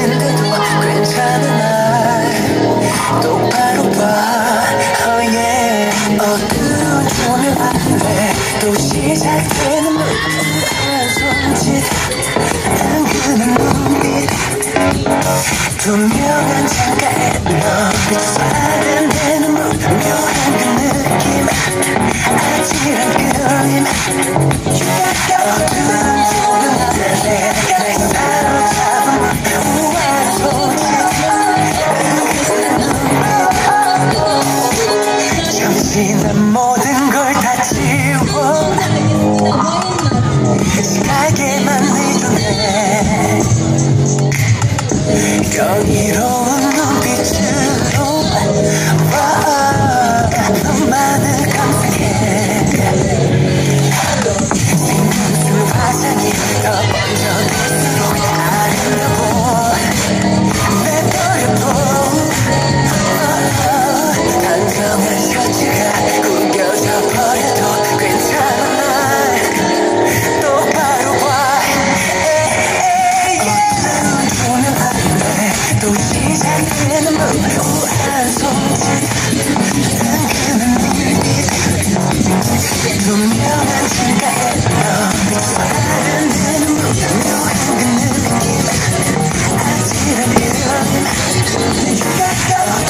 텐데도 괜찮아 똑바로 봐 oh 어두운 조명 아래 또 시작되는 무한 손짓 당근한 눈빛 분명한 see them more Get